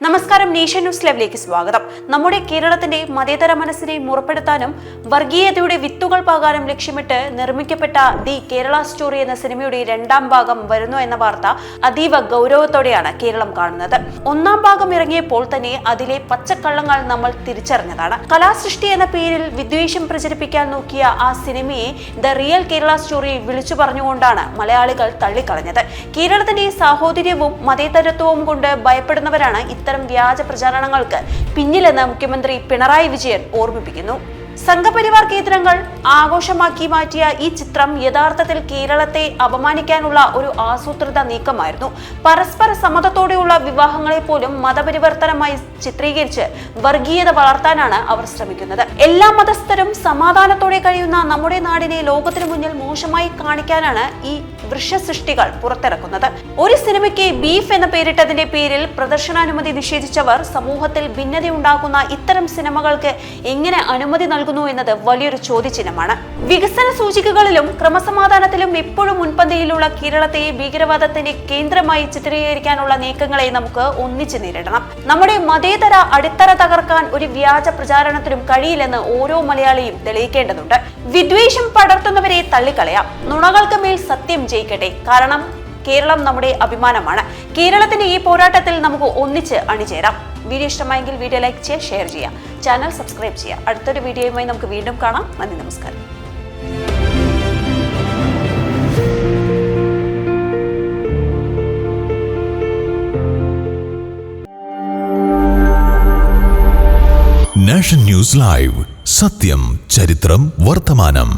നമസ്കാരം nation news ലൈവിലേക്ക് സ്വാഗതം. നമ്മുടെ കേരളത്തിന്റെ മതേതര മനസ്സിനെ മുറപ്പെടുത്താനും വർഗീയതയുടെ വിത്തുകൾ പാകാനും ലക്ഷ്യമിട്ട് നിർമ്മിക്കപ്പെട്ട ദി കേരള സ്റ്റോറി എന്ന സിനിമയുടെ രണ്ടാം ഭാഗം വരുന്നു എന്ന വാർത്ത അതീവ ഗൗരവത്തോടെയാണ് കേരളം കാണുന്നത്. ഒന്നാം ഭാഗം ഇറങ്ങിയപ്പോൾ തന്നെ അതിലെ പച്ചക്കള്ളങ്ങൾ നമ്മൾ തിരിച്ചറിഞ്ഞതാണ്. കലാസൃഷ്ടി എന്ന പേരിൽ വിദ്വേഷം പ്രചരിപ്പിക്കാൻ നോക്കിയ ആ സിനിമയെ ദ റിയൽ കേരള സ്റ്റോറി വിളിച്ചു പറഞ്ഞുകൊണ്ടാണ് മലയാളികൾ തള്ളിക്കളഞ്ഞത്. കേരളത്തിന്റെ സാഹോദര്യവും മതേതരത്വവും കൊണ്ട് ഭയപ്പെടുന്നവരാണ് ഇത്തരം വ്യാജ പ്രചാരണങ്ങൾക്ക് പിന്നിലെന്ന് മുഖ്യമന്ത്രി പിണറായി വിജയൻ ഓർമ്മിപ്പിക്കുന്നു സംഘപരിവാർ കേന്ദ്രങ്ങൾ ആഘോഷമാക്കി മാറ്റിയ ഈ ചിത്രം യഥാർത്ഥത്തിൽ കേരളത്തെ അപമാനിക്കാനുള്ള ഒരു ആസൂത്രിത നീക്കമായിരുന്നു. പരസ്പര സമ്മതത്തോടെയുള്ള വിവാഹങ്ങളെ പോലും മതപരിവർത്തനമായി ചിത്രീകരിച്ച് വർഗീയത വളർത്താനാണ് അവർ ശ്രമിക്കുന്നത്. എല്ലാ മതസ്ഥരും സമാധാനത്തോടെ കഴിയുന്ന നമ്മുടെ നാടിനെ ലോകത്തിനു മുന്നിൽ മോശമായി കാണിക്കാനാണ് ഈ വൃക്ഷസൃഷ്ടികൾ പുറത്തിറക്കുന്നത്. ഒരു സിനിമയ്ക്ക് ബീഫ് എന്ന പേരിട്ടതിന്റെ പേരിൽ പ്രദർശനാനുമതി നിഷേധിച്ചവർ സമൂഹത്തിൽ ഭിന്നതയുണ്ടാക്കുന്ന ഇത്തരം സിനിമകൾക്ക് എങ്ങനെ അനുമതി നൽകുന്നു എന്നത് വലിയൊരു ചോദ്യചിഹ്നമാണ്. വികസന സൂചികകളിലും ക്രമസമാധാനത്തിലും എപ്പോഴും മുൻപന്തിയിലുള്ള കേരളത്തെ ഭീകരവാദത്തിന്റെ കേന്ദ്രമായി ചിത്രീകരിക്കാനുള്ള നീക്കങ്ങളെ നമുക്ക് ഒന്നിച്ചു നേരിടണം. നമ്മുടെ മതേതര അടിത്തറ തകർക്കാൻ ഒരു വ്യാജ പ്രചാരണത്തിനും കഴിയില്ലെന്ന് ഓരോ മലയാളിയും തെളിയിക്കേണ്ടതുണ്ട്. വിദ്വേഷം പടർത്തുന്നവരെ തള്ളിക്കളയാം. നുണകൾക്ക് മേൽ സത്യം ജയിക്കട്ടെ. കാരണം കേരളം നമ്മുടെ അഭിമാനമാണ്. കേരളത്തിന്റെ ഈ പോരാട്ടത്തിൽ നമുക്ക് ഒന്നിച്ച് അണിചേരാം. വീഡിയോ ഇഷ്ടമായെങ്കിൽ വീഡിയോ ലൈക്ക് ചെയ്യുക ഷെയർ ചെയ്യുക. ചാനൽ സബ്സ്ക്രൈബ് ചെയ്യുക. അടുത്തൊരു വീഡിയോയുമായി നമുക്ക് വീണ്ടും കാണാം. നന്ദി നമസ്കാരം. നാഷൻ ന്യൂസ് ലൈവ് സത്യം ചരിത്രം വർത്തമാനം